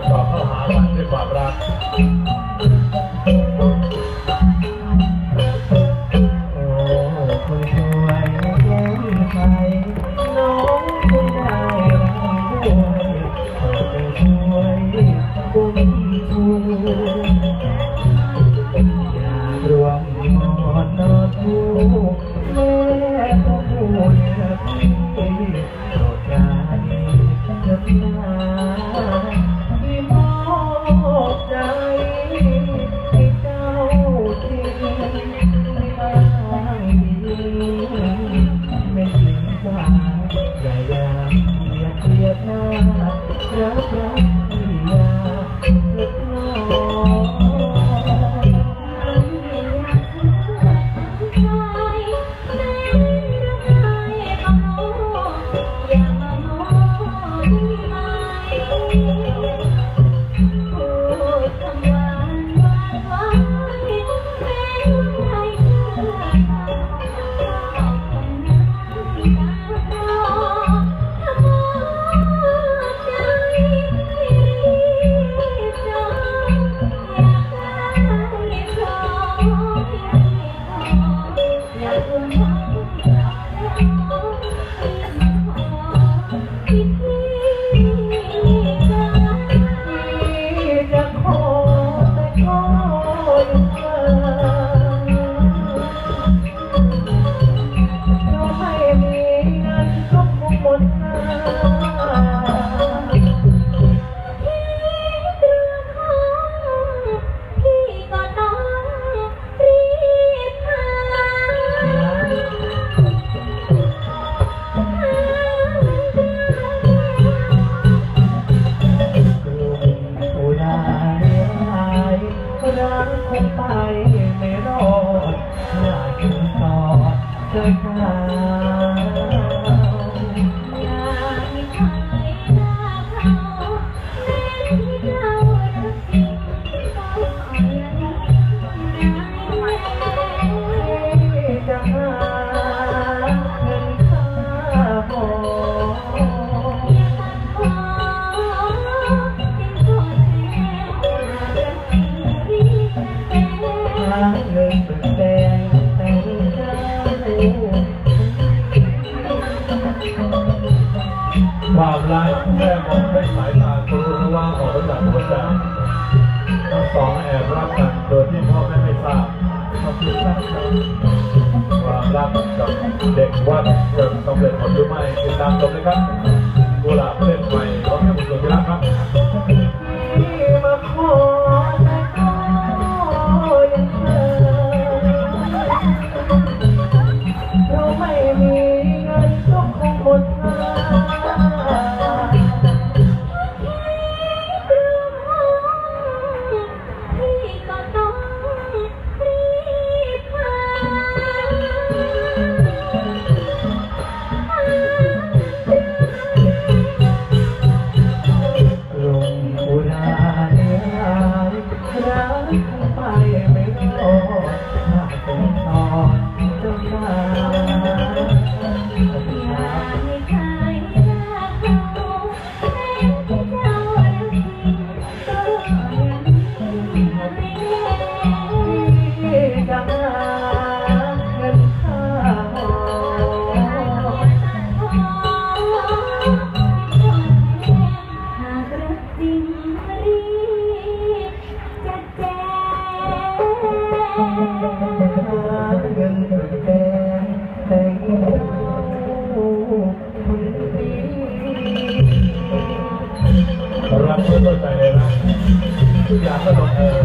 ดต่อเข้าหากันด้วยความรักโอ้คนสวยแย้มใสน้องจะได้รักด้วยจะช่วยบุญชูอยารวมนอนนอนทูแม่ก็พูดกับพี่โปรดใจเถินา ไปไม่รอดถ้าถึงต่อเดินทา ทั้งสองแอบรักกันโดยที่พ่อแม่ไม่ทราบขอบคุณครับความรักกับเด็กวัดเกิดสำเร็จผลหรือไม่ติดตามชมนะครับกุหลาบเล่นใหม่ของแม่บุญสุธิรักครับ เพื่อต้นใจเลยนะทุกอย่างก็ลงเอย